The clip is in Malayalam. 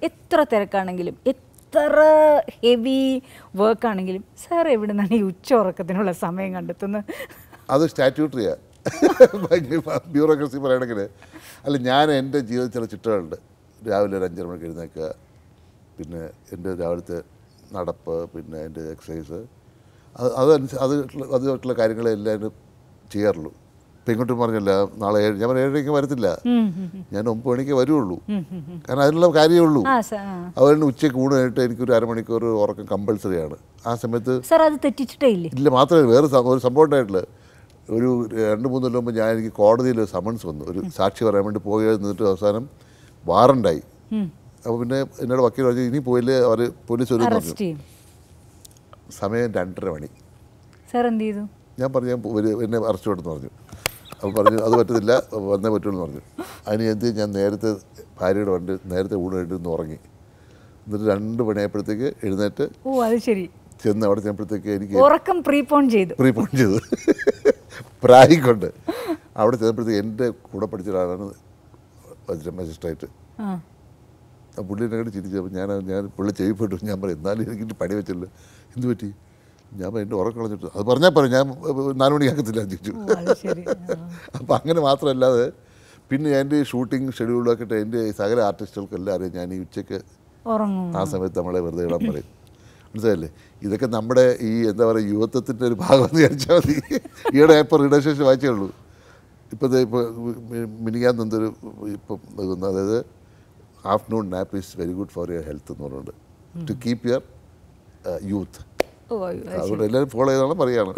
എത്ര തിരക്കാണെങ്കിലും എത്ര ഹെവി വർക്ക് ആണെങ്കിലും സാർ എവിടെ നിന്നാണ് ഈ ഉച്ച ഉറക്കത്തിനുള്ള സമയം കണ്ടെത്തുന്നത്? അത് സ്റ്റാറ്റ്യൂട്ടറിയാ ബ്യൂറോക്രസി പറയണെങ്കിൽ. അല്ല ഞാൻ എന്റെ ജീവിതത്തിൽ ചില ചിട്ടകളുണ്ട്. രാവിലെ ഒരു അഞ്ചര മണിക്ക് എഴുന്നേക്കുക പിന്നെ എന്റെ രാവിലത്തെ നടപ്പ് പിന്നെ എന്റെ എക്സസൈസ് അത് അതനുസരിച്ച് അത് അതുമായിട്ടുള്ള കാര്യങ്ങളെല്ലാവരും ചെയ്യാറുള്ളൂ. ഇപ്പം പറഞ്ഞല്ല നാളെ ഏഴ് ഞാൻ ഏഴരയ്ക്ക് വരത്തില്ല. ഞാൻ ഒമ്പത് മണിക്ക് വരുള്ളൂ കാരണം അതിനുള്ള കാര്യമേ ഉള്ളൂ. അതുകൊണ്ട് ഉച്ചയ്ക്ക് ഊണായിട്ട് എനിക്കൊരു അരമണിക്കൂർ ഉറക്കം കമ്പൾസറിയാണ് ആ സമയത്ത് സാർ അത് തെറ്റിച്ചിട്ടേ ഇല്ല? മാത്രമല്ല വേറെ ഒരു സംഭവം ഉണ്ടായിട്ടില്ല. ഒരു രണ്ട് മൂന്ന് കൊല്ലം മുമ്പ് ഞാൻ എനിക്ക് കോടതിയിൽ ഒരു സമൻസ് വന്നു. ഒരു സാക്ഷി പറയാൻ വേണ്ടി പോയി നിന്നിട്ട് അവസാനം വാറണ്ടായി. അപ്പോൾ പിന്നെ എന്നോട് വക്കീൽ പറഞ്ഞു ഇനി പോയില്ലേ? അവർ പോലീസ് ചെയ്യും. സമയം രണ്ടര മണി. സാർ എന്ത് ചെയ്തു? ഞാൻ പറഞ്ഞു ഒരു- എന്നെ അറസ്റ്റ് കൊടുത്തു പറഞ്ഞു. അപ്പോൾ പറഞ്ഞു അത് പറ്റത്തില്ല വന്നേ പറ്റുള്ളൂ എന്ന് പറഞ്ഞു. അതിന് എന്ത്? ഞാൻ നേരത്തെ ഭാര്യയുടെ വണ്ടി നേരത്തെ ഊണ് ഉറങ്ങി. എന്നിട്ട് രണ്ട് മണിയായപ്പോഴത്തേക്ക് എഴുന്നേറ്റ് ഓ അത് ശരി. ചെന്ന് അവിടെ ചെന്നപ്പോഴത്തേക്ക് എനിക്ക് ഉറക്കം പ്രീപോൺ ചെയ്തു. പ്രീപോൺ ചെയ്തു. പ്രായിക്കൊണ്ട് അവിടെ ചെന്നപ്പോഴത്തേക്ക് എന്റെ കൂടെ പഠിച്ച ഒരാളാണ് വജ്ര മജിസ്ട്രേറ്റ് ആ. പുള്ളിനെ കണ്ട് ചിരിച്ചപ്പോൾ ഞാൻ ഞാൻ പുള്ളി ചെവിപ്പെട്ടു ഞാൻ പറയും എന്നാലും എനിക്ക് പണി വെച്ചില്ല. എന്ത് പറ്റി? ഞാൻ എന്റെ ഉറക്കളഞ്ഞിട്ട് അത് പറഞ്ഞാൽ പറയും ഞാൻ നാല് മണിയാക്കത്തില്ല ചോദിച്ചു. അപ്പം. അപ്പോൾ അങ്ങനെ മാത്രമല്ലാതെ പിന്നെ എന്റെ ഷൂട്ടിംഗ് ഷെഡ്യൂളൊക്കെ ഇട്ട് എന്റെ സകല ആർട്ടിസ്റ്റുകൾക്ക് എല്ലാവരെയും ഞാൻ ഈ ഉച്ചയ്ക്ക് ആ സമയത്ത് നമ്മളെ വെറുതെ ഇടാൻ പറയും. മനസ്സിലല്ലേ ഇതൊക്കെ നമ്മുടെ ഈ എന്താ പറയുക യുവത്വത്തിന്റെ ഒരു ഭാഗമെന്ന് വിചാരിച്ചാൽ മതി. ഈയിടെ ഇപ്പോൾ റിഡേഷൻ വായിച്ചേ ഉള്ളൂ. ഇപ്പോഴത്തെ ഇപ്പോൾ മിനിയാന്ന് തന്നൊരു ഇപ്പം ഇതൊന്നും അതായത് afternoon nap is very good for your health എന്ന് പറഞ്ഞുകൊണ്ട്. To keep your youth. അതുകൊണ്ട് എല്ലാവരും ഫോളോ ചെയ്താണ് പറയുകയാണ്.